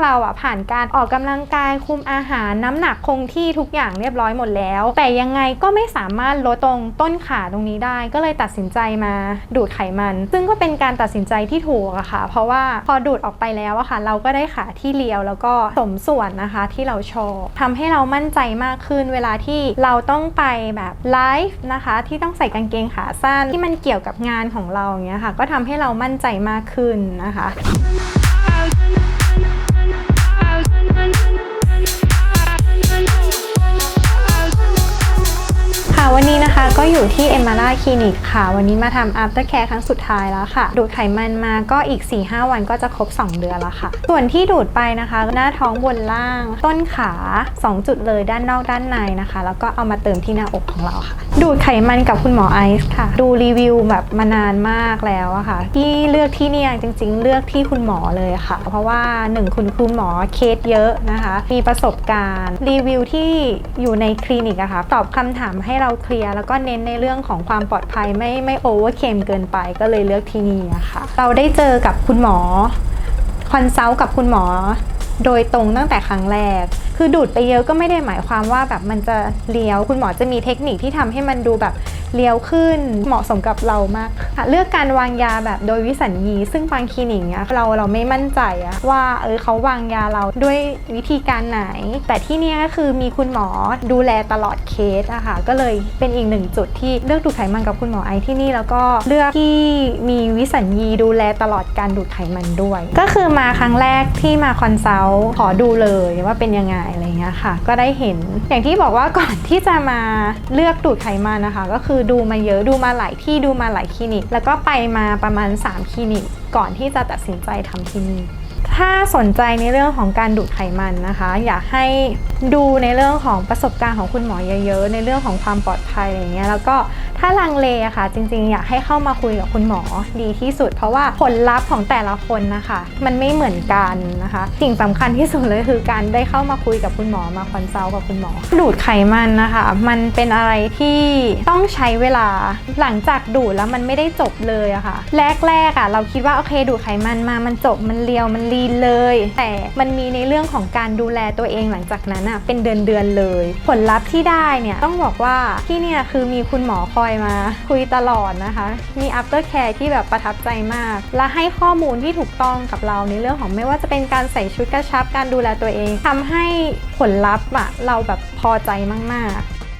เราอะผ่านการออกกำลังกายคุมอาหารน้ำหนักคงที่ทุกอย่างเรียบร้อยหมดแล้ว แต่ยังไงก็ไม่สามารถลดตรงต้นขาตรงนี้ได้ ก็เลยตัดสินใจมาดูดไขมัน ซึ่งก็เป็นการตัดสินใจที่ถูกอะค่ะ เพราะว่าพอดูดออกไปแล้วอะค่ะ เราก็ได้ขาที่เรียวแล้วก็สมส่วนนะคะที่เราชอบทำให้เรามั่นใจมากขึ้น เวลาที่เราต้องไปแบบไลฟ์นะคะที่ต้องใส่กางเกงขาสั้นที่มันเกี่ยวกับงานของเราอย่างเงี้ยค่ะ ก็ทำให้เรามั่นใจมากขึ้นนะคะ นะคะ ก็อยู่ที่เอมาร่าคลินิกค่ะ วันนี้มาทำ after care ครั้งสุดท้ายแล้วค่ะ ดูดไขมันมาก็อีก 4-5 วันก็จะครบ 2 เดือนแล้วค่ะ ส่วนที่ดูดไปนะคะ หน้าท้องบนล่าง ต้นขา 2 จุดเลยด้านนอกด้านในนะคะ แล้วก็เอามาเติมที่หน้าอกของเราค่ะ ดูดไขมันกับคุณหมอไอซ์ค่ะ ดูรีวิวแบบมานานมากแล้วอะค่ะ ที่เลือกที่เนี่ยจริง ๆ เลือกที่คุณหมอเลยค่ะ เพราะว่าหนึ่งคุณคุณหมอเคสเยอะนะคะ มีประสบการณ์ รีวิวที่อยู่ในคลินิกอะค่ะ ตอบคำถามให้เราเคลียร์แล้วก็เน้นในเรื่องของความปลอดภัยไม่ไม่โอเวอร์เคมเกินไปก็เลยเลือกที่นี่อะค่ะเราได้เจอกับคุณหมอคอนซัลท์กับคุณหมอ โดยตรงตั้งแต่ครั้งแรก คือดูดไปเยอะก็ไม่ได้หมายความว่าแบบมันจะเลี้ยว คุณหมอจะมีเทคนิคที่ทำให้มันดูแบบ เลี้ยวขึ้นเหมาะสมกับเรามากค่ะเลือกการวางยาแบบโดยวิสัญญีซึ่งบางคลินิกเนี่ยเราเราไม่มั่นใจอะว่าเออเขาวางยาเราด้วยวิธีการไหน แต่ที่เนี่ยก็คือมีคุณหมอดูแลตลอดเคสอะค่ะก็เลยเป็นอีกหนึ่งจุดที่เลือกดูดไขมันกับคุณหมอไอที่นี่แล้วก็เลือกที่มีวิสัญญีดูแลตลอดการดูดไขมันด้วย ก็คือมาครั้งแรกที่มาคอนซัลท์ขอดูเลยว่าเป็นยังไงอะไรเงี้ยค่ะ ก็ได้เห็นอย่างที่บอกว่าก่อนที่จะมาเลือกดูดไขมันนะคะ ก็คือดูมาเยอะดูมาหลายที่ดูมาหลายคลินิก แล้วก็ไปมาประมาณ 3 คลินิก ก่อนที่จะตัดสินใจทำที่นี่ ถ้าสนใจในเรื่องของการดูดไขมันนะคะ อยากให้ดูในเรื่องของประสบการณ์ของคุณหมอเยอะๆ ในเรื่องของความปลอดภัยอะไรเงี้ยแล้วก็ถ้าลังเลอะค่ะ จริงๆ อยากให้เข้ามาคุยกับคุณหมอดีที่สุด เพราะว่าผลลัพธ์ของแต่ละคนนะคะ มันไม่เหมือนกันนะคะ สิ่งสำคัญที่สุดเลยคือการได้เข้ามาคุยกับคุณหมอมาคอนซัลท์กับคุณหมอ ดูดไขมันนะคะ มันเป็นอะไรที่ต้องใช้เวลาหลังจากดูดแล้วมันไม่ได้จบเลยอะค่ะ แรกๆอะเราคิดว่าโอเคดูดไขมันมามันจบมันเลียวมันลีนเลย แต่มันมีในเรื่องของการดูแลตัวเองหลังจากนั้นอะเป็นเดือนๆเลย ผลลัพธ์ที่ได้เนี่ยต้องบอกว่าที่เนี่ยคือมีคุณหมอคอยมาคุยตลอดนะคะ มี after care ที่แบบประทับใจมาก และให้ข้อมูลที่ถูกต้องกับเราในเรื่องของไม่ว่าจะเป็นการใส่ชุดกระชับการดูแลตัวเองทำให้ผลลัพธ์อะเราแบบพอใจมาก ๆ